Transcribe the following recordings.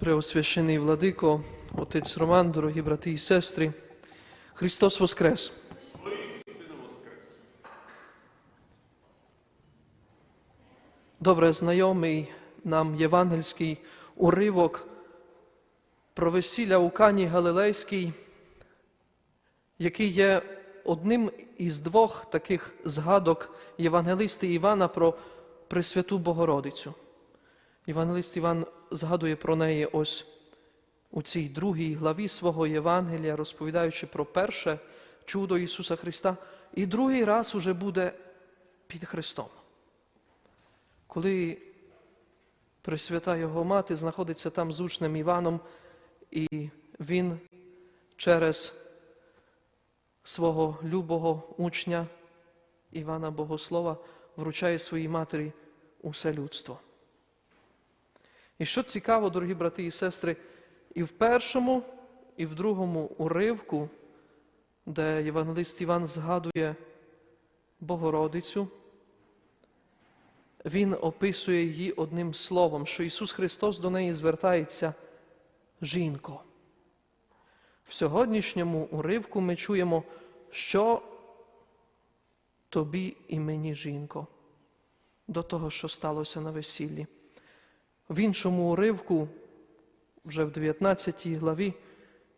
Преосвящений владико, отець Роман, дорогі брати і сестри, Христос Воскрес! Добре знайомий нам євангельський уривок про весілля у Кані Галилейській, який є одним із двох таких згадок євангелиста Івана про Пресвяту Богородицю. Євангелист Іван згадує про неї ось у цій другій главі свого Євангелія, розповідаючи про перше чудо Ісуса Христа, і другий раз уже буде під Христом. Коли Пресвята Його мати знаходиться там з учнем Іваном, і він через свого любого учня Івана Богослова вручає своїй матері усе людство. І що цікаво, дорогі брати і сестри, і в першому, і в другому уривку, де Євангелист Іван згадує Богородицю, він описує її одним словом, що Ісус Христос до неї звертається жінко. В сьогоднішньому уривку ми чуємо, що тобі і мені, жінко, до того, що сталося на весіллі. В іншому уривку, вже в 19 главі,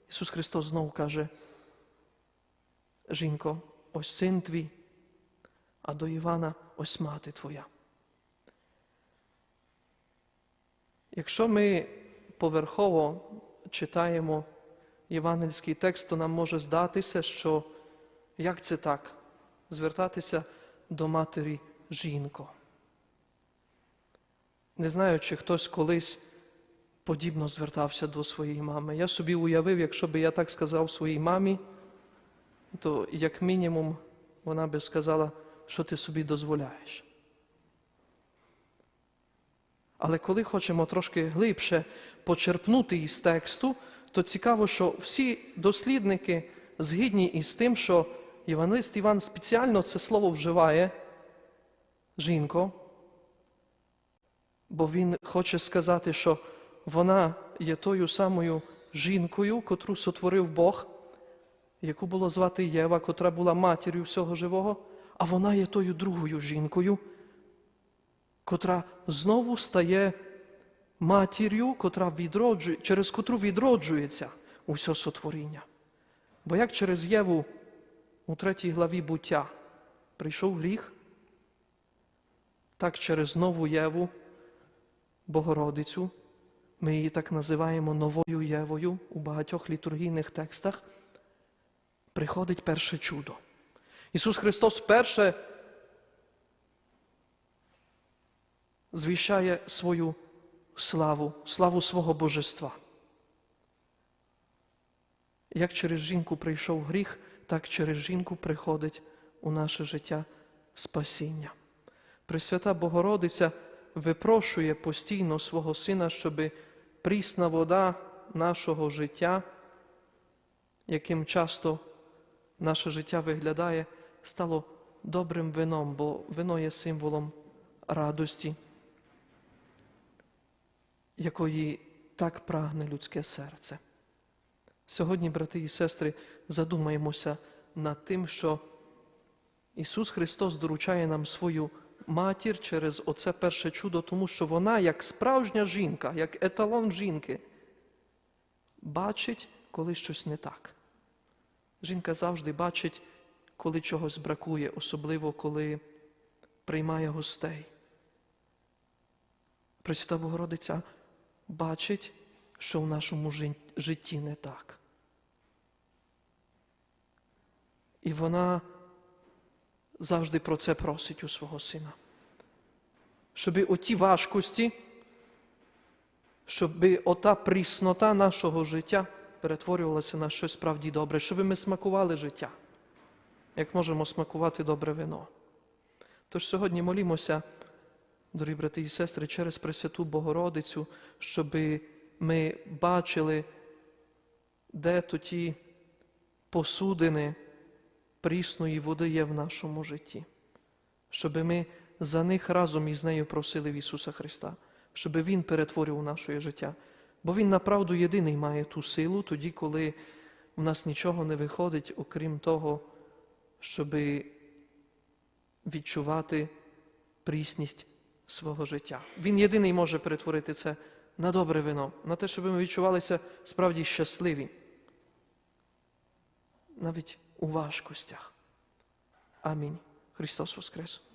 Ісус Христос знову каже, жінко, ось син твій, а до Івана ось мати твоя. Якщо ми поверхово читаємо євангельський текст, то нам може здатися, що як це так? Звертатися до матері жінко. Не знаю, чи хтось колись подібно звертався до своєї мами. Я собі уявив, якщо би я так сказав своїй мамі, то як мінімум вона би сказала, що ти собі дозволяєш. Але коли хочемо трошки глибше почерпнути із тексту, то цікаво, що всі дослідники згідні із тим, що Євангелист Іван спеціально це слово вживає жінко, бо він хоче сказати, що вона є тою самою жінкою, котру сотворив Бог, яку було звати Єва, котра була матір'ю всього живого, а вона є тою другою жінкою, котра знову стає матір'ю, котра відроджує, через котру відроджується усе сотворіння. Бо як через Єву у третій главі буття прийшов гріх, так через нову Єву, Богородицю, ми її так називаємо новою Євою у багатьох літургійних текстах, приходить перше чудо. Ісус Христос вперше звіщає свою славу, славу свого божества. Як через жінку прийшов гріх, так через жінку приходить у наше життя спасіння. Пресвята Богородиця випрошує постійно свого Сина, щоби прісна вода нашого життя, яким часто наше життя виглядає, стало добрим вином, бо вино є символом радості, якої так прагне людське серце. Сьогодні, брати і сестри, задумаємося над тим, що Ісус Христос доручає нам свою матір через оце перше чудо, тому що вона, як справжня жінка, як еталон жінки, бачить, коли щось не так. Жінка завжди бачить, коли чогось бракує, особливо коли приймає гостей. Пресвята Богородиця бачить, що в нашому житті не так. І вона завжди про це просить у свого сина. Щоб оті важкості, щоб ота пріснота нашого життя перетворювалася на щось справді добре, щоб ми смакували життя, як можемо смакувати добре вино. Тож сьогодні молімося, дорогі брати і сестри, через Пресвяту Богородицю, щоб ми бачили, де то ті посудини прісної води є в нашому житті, щоб ми за них разом із нею просили в Ісуса Христа, щоб Він перетворив наше життя. Бо Він направду єдиний має ту силу, тоді, коли у нас нічого не виходить, окрім того, щоб відчувати прісність свого життя. Він єдиний може перетворити це на добре вино, на те, щоб ми відчувалися справді щасливі, навіть у важкостях. Амінь. Христос Воскрес!